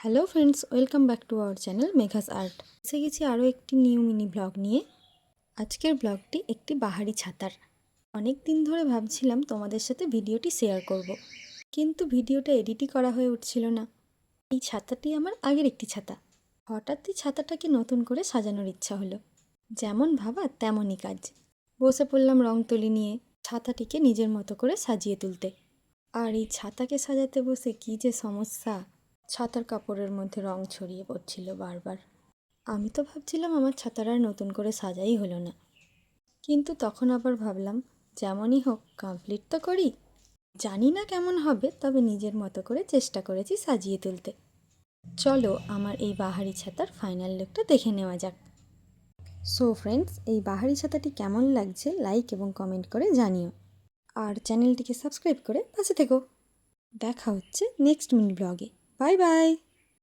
Hello friends welcome back to our channel Megha's art এসে গেছি আরও একটি নিউ মিনি ব্লগ নিয়ে। আজকের ব্লগটি একটি বাহারি ছাতার। অনেক দিন ধরে ভাবছিলাম তোমাদের সাথে ভিডিওটি শেয়ার করব। কিন্তু ভিডিওটা এডিটই করা হয়ে উঠছিল না। এই ছাতাটি আমার আগের একটি ছাতা। হঠাৎই ছাতাটাকে নতুন করে সাজানোর ইচ্ছা হলো। যেমন ভাবা তেমনই কাজ। বসে পড়লাম রং তুলি নিয়ে ছাতাটিকে নিজের মতো করে সাজিয়ে তুলতে। আর এই ছাতাকে সাজাতে বসে কী যে সমস্যা। ছাতার কাপড়ের মধ্যে রং ছড়িয়ে পড়ছিল বারবার। আমি তো ভাবছিলাম আমার ছাতার আর নতুন করে সাজাই হলো না। কিন্তু তখন আবার ভাবলাম, যেমনই হোক কমপ্লিট তো করি। জানি না কেমন হবে, তবে নিজের মতো করে চেষ্টা করেছি সাজিয়ে তুলতে। চলো আমার এই বাহারি ছাতার ফাইনাল লুকটা দেখে নেওয়া যাক। সো ফ্রেন্ডস এই বাহারি ছাতাটি কেমন লাগছে লাইক এবং কমেন্ট করে জানিও। আর চ্যানেলটিকে সাবস্ক্রাইব করে পাশে থেকো। দেখা হচ্ছে নেক্সট মিনি ব্লগে Bye bye.